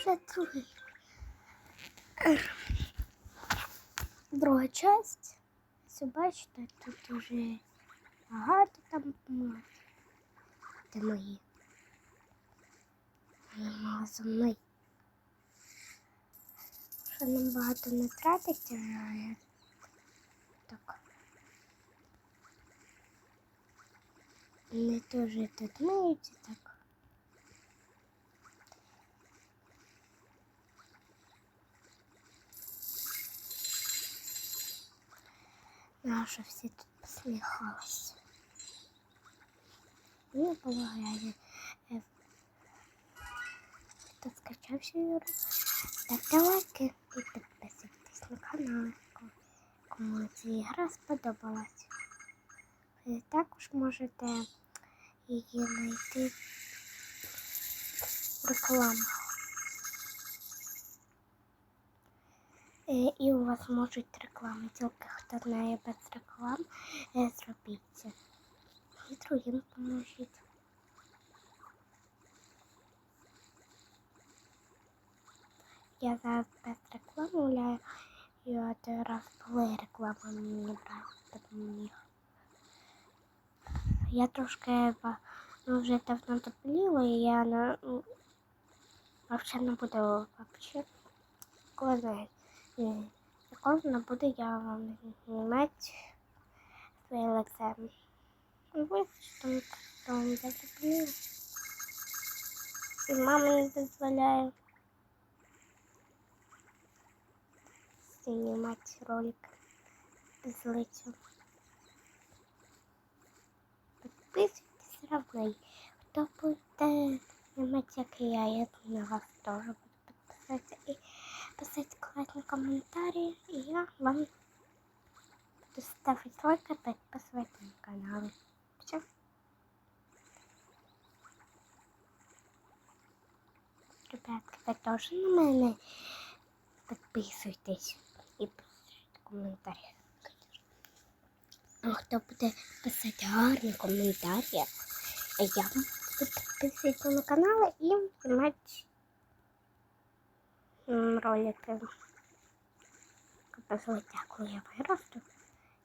вже другий. Друга часть. Ось бачите, тут уже багато там. Де мої? Нема мною. Що нам багато не тратиться, а я так. Не теж тут миються так. Наша всі тут посміхалися. Мені було глядя. Е, Хто скачався Юра? Ставте лайки і підписуйтесь на канал. Кому ця ігра сподобалась. Ви також можете її знайти в рекламах. І у вас можуть реклами, тільки хто знає без реклам, е, зробіть. І другим поможіть. Я зараз без реклами гуляю, і от раз були реклами мені не мені. Я трошки ну, вже давно допліла, і я на ну, взагалі не буду вообще коли е, коли не буду я вам знімати своє лице. Ну, ви там там я. І мама не дозволяє знімати ролик без лиця. Підписуйтесь равно. Хто буде знімати, як і я, я на вас теж буду підписатися. І писати класні коментарі. І я вам буду ставити лайк і підписувати на канал. Все. Ребятки, ви теж на мене підписуйтесь і пишіть коментарі. А хто буде писати гарні коментарі, я буду підписуватися на канал і знімати ролики. Показувати, коли я виросту.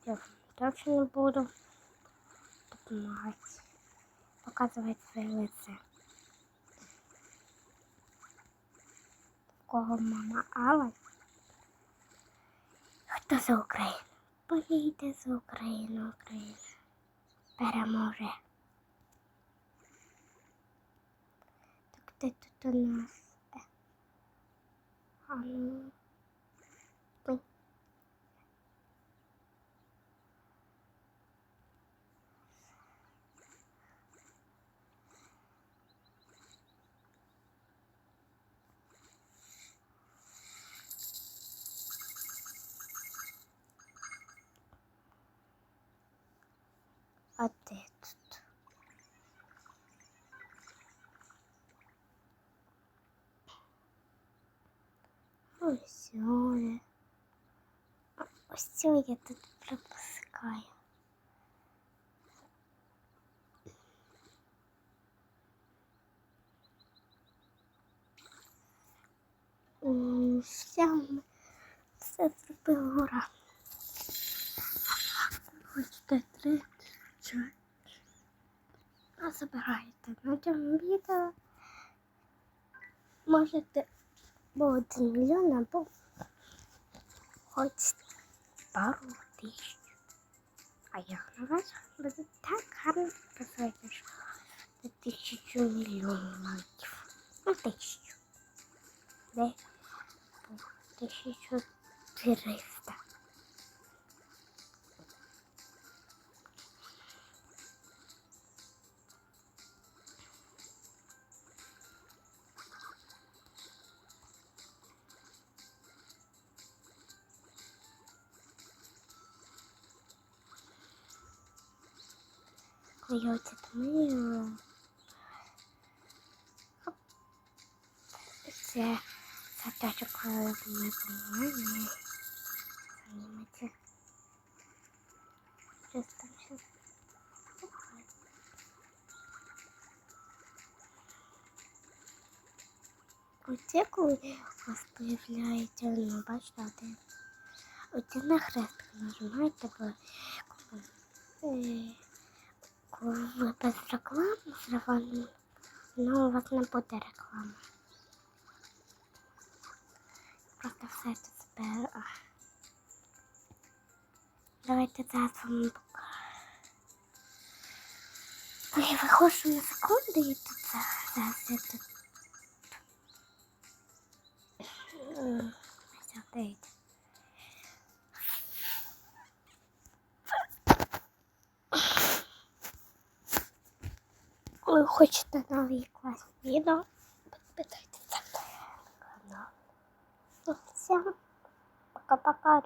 Я точно буду допомагати. Показувати своє лице. В кого мама Алла? Хто за Україну? Поїде за Україну, Україна переможе. Так де тут у нас? Е, А ну. Ой. А де тут? Ось Оля. Ось цього я тут пропускаю. Все, все зробила ура. Хочете три, чотири. А забирайте на цьому відео. Можете або один мільйон, або хоч пару тисяч. А я на вас буду так гарно писати, що на тисячу. Коли я оце думаю, хоп, це садочок ми приймаємо. Займається. Щось там щось. Оце коли у вас появляється, ну, бачите, один. Оце на хрестик нажимаєте, ви, без реклами зриваємо, ну, у вас не буде реклами. Просто все це зберу. Давайте зараз вам покажу. Я виходжу на секунду і тут за- зараз я тут. Коли хочете нові класні відео, підписуйтесь на канал. Ну, все. Пока-пока, ребята.